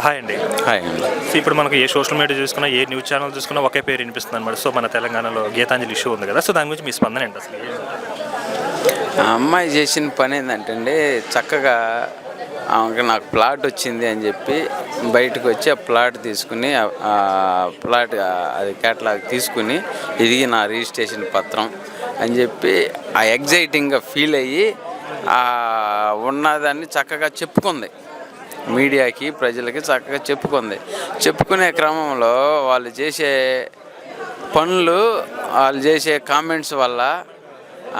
Hi అండి. Hi అండి. So ఇప్పుడు మనకు ఏ సోషల్ మీడియా చూసుకున్నా ఏ న్యూస్ ఛానల్ చూసుకున్నా ఒకే పేరు వినిపిస్తుంది అనమాట సో మన తెలంగాణలో గీతాంజలి ఇష్యూ ఉంది కదా సో దాని గురించి మీ స్పందన ఏంటి అసలు? ఆ అమ్మాయి చేసిన పని ఏంటంటే అండి చక్కగా ఆమెకి నాకు ప్లాట్ వచ్చింది అని చెప్పి బయటకు వచ్చి ఆ ప్లాట్ తీసుకుని ఆ- ఆ ప్లాట్ ఆ అది కేటలాగ్ తీసుకుని ఇది నా రిజిస్ట్రేషన్ పత్రం అని చెప్పి ఆ ఎగ్జైటింగ్గా ఫీల్ అయ్యి ఆ ఉన్నదాన్ని చక్కగా చెప్పుకుంది. మీడియాకి ప్రజలకి చక్కగా చెప్పుకుంది. చెప్పుకునే క్రమంలో వాళ్ళు చేసే పనులు వాళ్ళు చేసే కామెంట్స్ వల్ల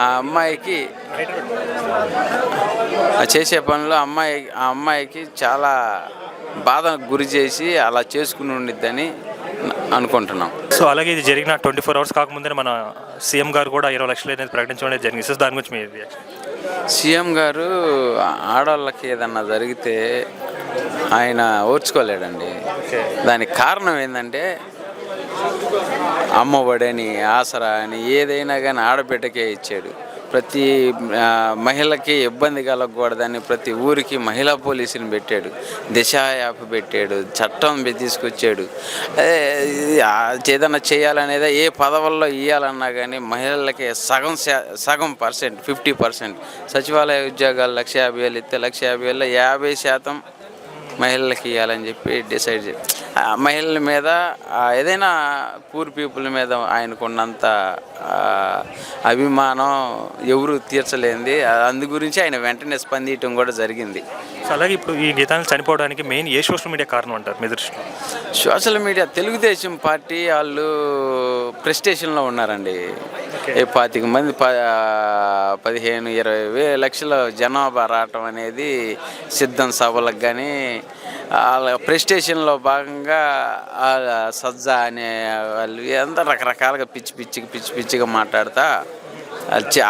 ఆ అమ్మాయికి ఆ చేసే పనులు అమ్మాయి ఆ అమ్మాయికి చాలా బాధ గురి చేసి అలా చేసుకుని ఉండిద్దని అనుకుంటున్నాం. సో అలాగే ఇది జరిగిన ట్వంటీ ఫోర్ అవర్స్ కాకముందే మన సీఎం గారు కూడా ఇరవై లక్షలు అనేది ప్రకటించడం అనేది జరిగింది. సో దాని గురించి మీ రియాక్షన్ సీఎం గారు ఆడవాళ్ళకి ఏదన్నా జరిగితే ఆయన ఓర్చుకోలేడండి. దానికి కారణం ఏంటంటే అమ్మఒడని ఆసరా అని ఏదైనా కానీ ఆడబిడ్డకే ఇచ్చాడు. ప్రతి మహిళకి ఇబ్బంది కలగకూడదని ప్రతి ఊరికి మహిళా పోలీసుని పెట్టాడు. దిశ యాప్ పెట్టాడు. చట్టం తీసుకొచ్చాడు. అదే, ఏదైనా చేయాలనేది ఏ పదవుల్లో ఇవ్వాలన్నా కానీ మహిళలకి సగం శా- సగం పర్సెంట్ ఫిఫ్టీ పర్సెంట్. సచివాలయ ఉద్యోగాలు లక్ష యాభై వేలు ఇస్తే లక్ష యాభై వేలు యాభై శాతం మహిళలకి ఇవ్వాలని చెప్పి డిసైడ్ చేయాలి మహిళల మీద ఏదైనా పూర్ పీపుల్ మీద ఆయనకున్నంత అభిమానం ఎవరు తీర్చలేనిది. ఆ, అందు గురించి ఆయన వెంటనే స్పందించడం కూడా జరిగింది. సో అలాగే ఇప్పుడు ఈ గీతాంజలి చనిపోవడానికి మెయిన్ ఏ సోషల్ మీడియా కారణం అంటారు మీ దృష్టిలో? సోషల్ మీడియా తెలుగుదేశం పార్టీ వాళ్ళు ప్రెస్టేషన్లో ఉన్నారండి. పాతిక మంది ప పదిహేను ఇరవై లక్షల జనాభా రావటం అనేది సిద్ధం సభలకు కానీ వాళ్ళ ప్రెస్టేషన్లో భాగంగా సజ్జా అనే వాళ్ళు అంతా రకరకాలుగా పిచ్చి పిచ్చికి పిచ్చి పిచ్చిగా మాట్లాడతా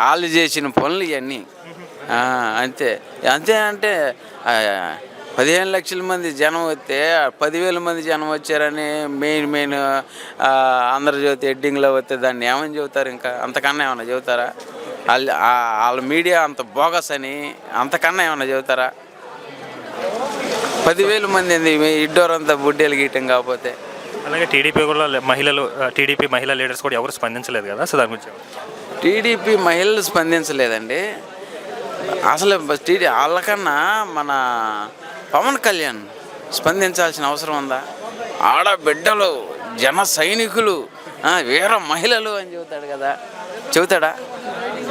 వాళ్ళు చేసిన పనులు ఇవన్నీ అంతే. అంతే అంటే పదిహేను లక్షల మంది జనం వస్తే పదివేల మంది జనం వచ్చారని మెయిన్ మెయిన్ ఆంధ్రజ్యోతి ఎడ్డింగ్లో వస్తే దాన్ని ఏమని చెబుతారు ఇంకా? అంతకన్నా ఏమైనా చెబుతారా? వాళ్ళ వాళ్ళ మీడియా అంత బోగస్ అని అంతకన్నా ఏమైనా చెబుతారా? పదివేల మంది ఏంది ఇడ్డోరంతా బుడ్డేలు గీయటం కాకపోతే. అలాగే టీడీపీ కూడా మహిళలు టీడీపీ మహిళా లీడర్స్ కూడా ఎవరు స్పందించలేదు కదా? సో దాని గురించి టీడీపీ మహిళలు స్పందించలేదండి. అసలు టీడీ వాళ్ళకన్నా మన పవన్ కళ్యాణ్ స్పందించాల్సిన అవసరం ఉందా? ఆడబిడ్డలు జన సైనికులు వీర మహిళలు అని చెబుతాడు కదా. చెబుతాడా?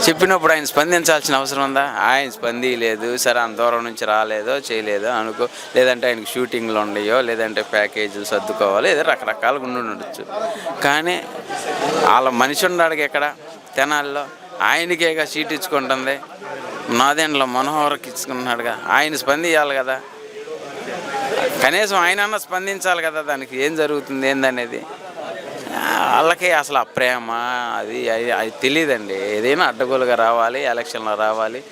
చెప్పినప్పుడు ఆయన స్పందించాల్సిన అవసరం ఉందా? ఆయన స్పందిలేదు సరే అంత దూరం నుంచి రాలేదో చేయలేదో అనుకో లేదంటే ఆయనకి షూటింగ్లు ఉండయో లేదంటే ప్యాకేజీలు సర్దుకోవాలి ఏదో రకరకాలుగా ఉండి ఉండొచ్చు. కానీ వాళ్ళ మనిషి ఉన్నాడు ఎక్కడ? తెనాల్లో. ఆయనకేగా సీట్ ఇచ్చుకుంటుంది. నాదేండ్లో మనోహర్కి ఇచ్చుకున్నాడుగా. ఆయన స్పందించాలి కదా. కనీసం ఆయన స్పందించాలి కదా దానికి ఏం జరుగుతుంది ఏందనేది. వాళ్ళకి అసలు ఆ ప్రేమ అది అది- అది తెలియదండి ఏదైనా అడ్డగోలుగా రావాలి ఎలక్షన్లో రావాలి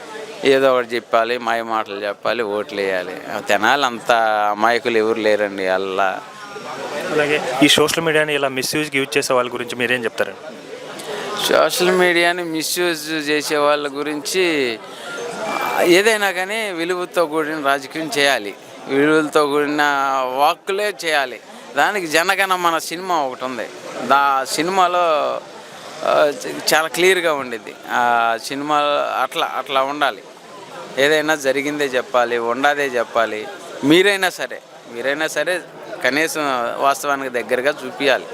ఏదో ఒకటి చెప్పాలి మాయ మాటలు చెప్పాలి ఓట్లు వేయాలి. తెనాలి అంత అమాయకులు ఎవరు లేరండి అల్లా. అలాగే ఈ సోషల్ మీడియాని ఇలా మిస్యూజ్కి యూజ్ చేసే వాళ్ళ గురించి మీరేం చెప్తారండి? సోషల్ మీడియాని మిస్యూజ్ చేసే వాళ్ళ గురించి ఏదైనా కానీ విలువతో కూడిన రాజకీయం చేయాలి. విలువలతో కూడిన వాక్కులే చేయాలి. దానికి జనగణ మన సినిమా ఒకటి ఉంది. దా సినిమాలో చాలా క్లియర్గా ఉండిద్ది. ఆ సినిమా అట్లా అట్లా ఉండాలి. ఏదైనా జరిగిందే చెప్పాలి ఉండదే చెప్పాలి. మీరైనా సరే మీరైనా సరే కనీసం వాస్తవానికి దగ్గరగా చూపించాలి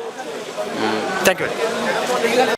థ్యాంక్ యూ